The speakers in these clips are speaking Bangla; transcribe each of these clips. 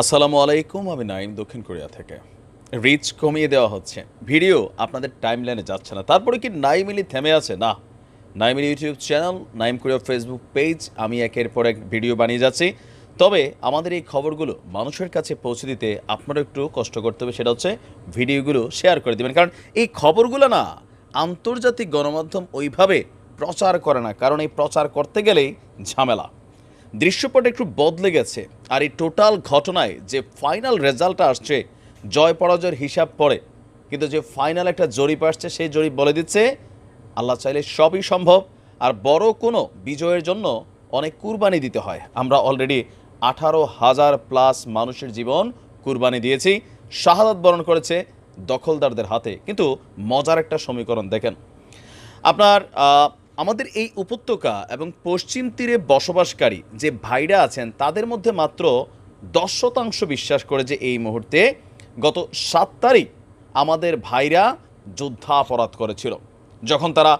আসসালামু আলাইকুম, আমি নাইম দক্ষিণ কোরিয়া থেকে। রিচ কমিয়ে দেওয়া হচ্ছে। ভিডিও আপনাদের টাইম লাইনে যাচ্ছে না। তারপরে কি নাইমিলি থেমে আছে? না। Naimili YouTube channel Naim Korea Facebook page আমি একের পর এক ভিডিও বানিয়ে যাচ্ছি। তবে আমাদের এই খবরগুলো মানুষের কাছে পৌঁছে দিতে আপনারও একটু কষ্ট করতে হবে, সেটা হচ্ছে ভিডিওগুলো শেয়ার করে দেবেন। কারণ এই খবরগুলো না, আন্তর্জাতিক গণমাধ্যম ওইভাবে প্রচার করে না। কারণ এই প্রচার করতে গেলেই ঝামেলা। দৃশ্যপট একটু বদলে গেছে আর এই টোটাল ঘটনায় যে ফাইনাল রেজাল্টটা আসছে, জয় পরাজয়ের হিসাব পড়ে। কিন্তু যে ফাইনাল একটা জরিপ আসছে, সেই জরিপ বলে দিচ্ছে, আল্লাহ চাইলে সবই সম্ভব। আর বড় কোনো বিজয়ের জন্য অনেক কুরবানি দিতে হয়। আমরা অলরেডি আঠারো হাজার প্লাস মানুষের জীবন কুরবানি দিয়েছি। শাহাদাত বরণ করেছে দখলদারদের হাতে। কিন্তু মজার একটা সমীকরণ দেখেন। আপনার আমাদের এই উপত্যকা এবং পশ্চিম তীরে বসবাসকারী যে ভাইরা আছেন, তাদের মধ্যে মাত্র দশ শতাংশ বিশ্বাস করে যে এই মুহূর্তে গত সাত তারিখ আমাদের ভাইরা যুদ্ধাপরাধ করেছিল, যখন তারা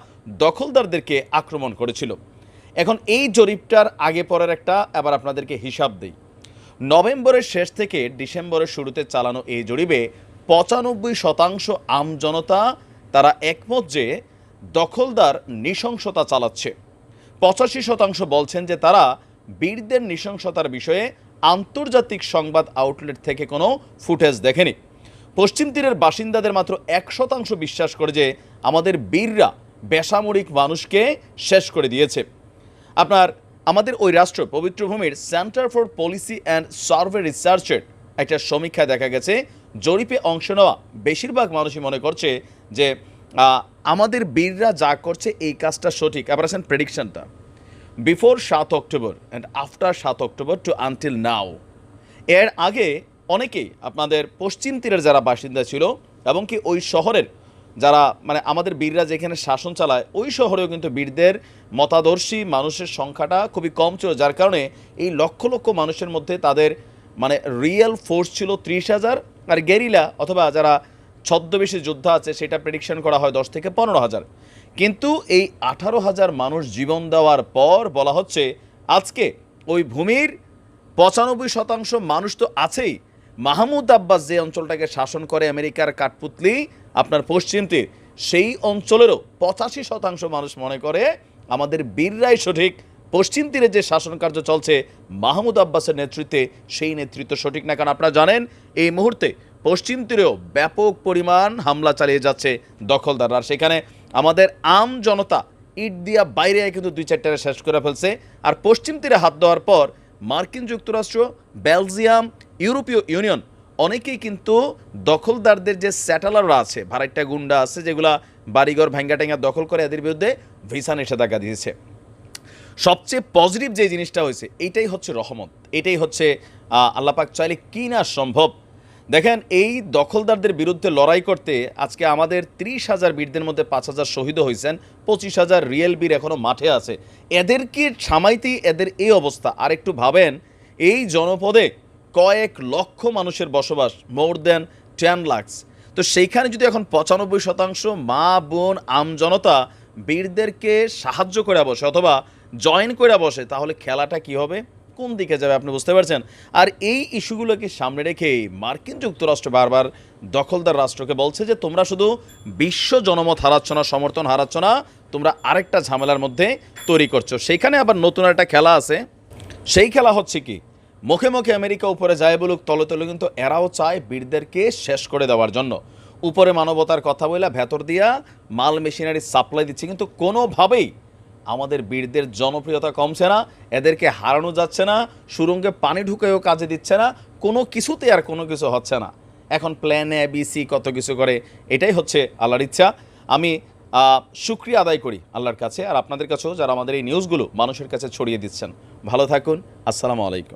দখলদারদেরকে আক্রমণ করেছিল। এখন এই জরিপটার আগে পরের একটা, এবার আপনাদেরকে হিসাব দিই। নভেম্বরের শেষ থেকে ডিসেম্বরের শুরুতে চালানো এই জরিপে পঁচানব্বই শতাংশ আমজনতা তারা একমত যে দখলদার নৃশংসতা চালাচ্ছে। পঁচাশি শতাংশ বলছেন যে তারা বীরদের নৃশংসতার বিষয়ে আন্তর্জাতিক সংবাদ আউটলেট থেকে কোনো ফুটেজ দেখেনি। পশ্চিম তীরের বাসিন্দাদের মাত্র এক শতাংশ বিশ্বাস করে যে আমাদের বীররা বেসামরিক মানুষকে শেষ করে দিয়েছে। আপনার, আমাদের ওই রাষ্ট্র পবিত্রভূমির centre for policy and survey রিসার্চের একটা সমীক্ষায় দেখা গেছে, জরিপে অংশ নেওয়া বেশিরভাগ মানুষই মনে করছে যে আমাদের বীররা যা করছে এই কাজটা সঠিক। আবার আছেন প্রেডিকশনটা বিফোর সাত অক্টোবর অ্যান্ড আফটার সাত অক্টোবর টু আনটিল নাও এর আগে অনেকেই আপনাদের পশ্চিম তীরের যারা বাসিন্দা ছিল এবং কি ওই শহরের যারা মানে আমাদের বীররা যেখানে শাসন চালায়, ওই শহরেও কিন্তু বীরদের মতাদর্শী মানুষের সংখ্যাটা খুবই কম ছিল, যার কারণে এই লক্ষ লক্ষ মানুষের মধ্যে তাদের মানে রিয়েল ফোর্স ছিল ত্রিশ হাজার। আর গেরিলা অথবা যারা ছদ্মবেশী যোদ্ধা আছে, সেটা প্রেডিকশন করা হয় দশ থেকে পনেরো হাজার। কিন্তু এই আঠারো হাজার মানুষ জীবন দেওয়ার পর বলা হচ্ছে, আজকে ওই ভূমির পঁচানব্বই শতাংশ মানুষ তো আছেই। মাহমুদ আব্বাস যে অঞ্চলটাকে শাসন করে আমেরিকার কাঠপুতলি, আপনার পশ্চিম তীর, সেই অঞ্চলেরও পঁচাশি শতাংশ মানুষ মনে করে আমাদের বীররাই সঠিক, পশ্চিম তীরে যে শাসন কার্য চলছে, মাহমুদ আব্বাসের নেতৃত্বে সেই নেতৃত্ব সঠিক না কারণ আপনারা জানেন, এই মুহূর্তে পশ্চিম তীরেও ব্যাপক পরিমাণ হামলা চালিয়ে যাচ্ছে দখলদাররা। সেখানে আমাদের আম জনতা ইট দিয়া বাইরে কিন্তু দুই চারটারে শেষ করে ফেলছে। আর পশ্চিম তীরে হাত দেওয়ার পর মার্কিন যুক্তরাষ্ট্র, বেলজিয়াম, ইউরোপীয় ইউনিয়ন অনেকেই কিন্তু দখলদারদের যে স্যাটেলাররা আছে ভাড়াইটা গুন্ডা আছে, যেগুলা বাড়িঘর ভাঙ্গা টেঙ্গা দখল করে এদের বিরুদ্ধে ভিসা নিষেধাজ্ঞা দিয়েছে। সবচেয়ে পজিটিভ যে জিনিসটা হয়েছে এইটাই হচ্ছে রহমত। এটাই হচ্ছে আল্লাপাক চাইলে কি না সম্ভব দেখেন, এই দখলদারদের বিরুদ্ধে লড়াই করতে আজকে আমাদের ত্রিশ হাজার বীরদের মধ্যে পাঁচ হাজার শহীদ হয়েছেন, পঁচিশ হাজার রিয়েল বীর এখনও মাঠে আছে। এদেরকে সামাইতেই এদের এই অবস্থা? আর একটু ভাবেন, এই জনপদে কয়েক লক্ষ মানুষের বসবাস, মোর দেন টেন লাক্স তো সেইখানে যদি এখন পঁচানব্বই শতাংশ মা, বোন আমজনতা বীরদেরকে সাহায্য করে বসে অথবা জয়েন করে বসে, তাহলে খেলাটা কি হবে? কোন দিকে যাবে আপনি বুঝতে পারছেন? আর এই ইস্যুগুলোকে সামনে রেখেই মার্কিন যুক্তরাষ্ট্র বারবার দখলদার রাষ্ট্রকে বলছে যে, তোমরা শুধু বিশ্ব জনমত হারাচ্ছ না, সমর্থন হারাচ্ছ না, তোমরা আরেকটা ঝামেলার মধ্যে তৈরি করছ। সেইখানে আবার নতুন একটা খেলা আছে। সেই খেলা হচ্ছে কি? মুখে মুখে আমেরিকা উপরে যায় বলুক, তলে তলে কিন্তু এরাও চায় বীরদেরকে শেষ করে দেওয়ার জন্য। উপরে মানবতার কথা বলে ভেতর দিয়া মাল মেশিনারি সাপ্লাই দিচ্ছে। কিন্তু কোনোভাবেই আমাদের বীরদের জনপ্রিয়তা কমছে না, এদেরকে হারানো যাচ্ছে না, সুরঙ্গে পানি ঢুকেও কাজে দিচ্ছে না, কোনো কিছুতে আর কোনো কিছু হচ্ছে না। এখন প্ল্যান এ বি সি কত কিছু করে, এটাই হচ্ছে আল্লাহর ইচ্ছা। আমি সুক্রিয়া আদায় করি আল্লাহর কাছে, আর আপনাদের কাছেও যারা আমাদের এই নিউজগুলো মানুষের কাছে ছড়িয়ে দিচ্ছেন। ভালো থাকুন, আসসালামু আলাইকুম।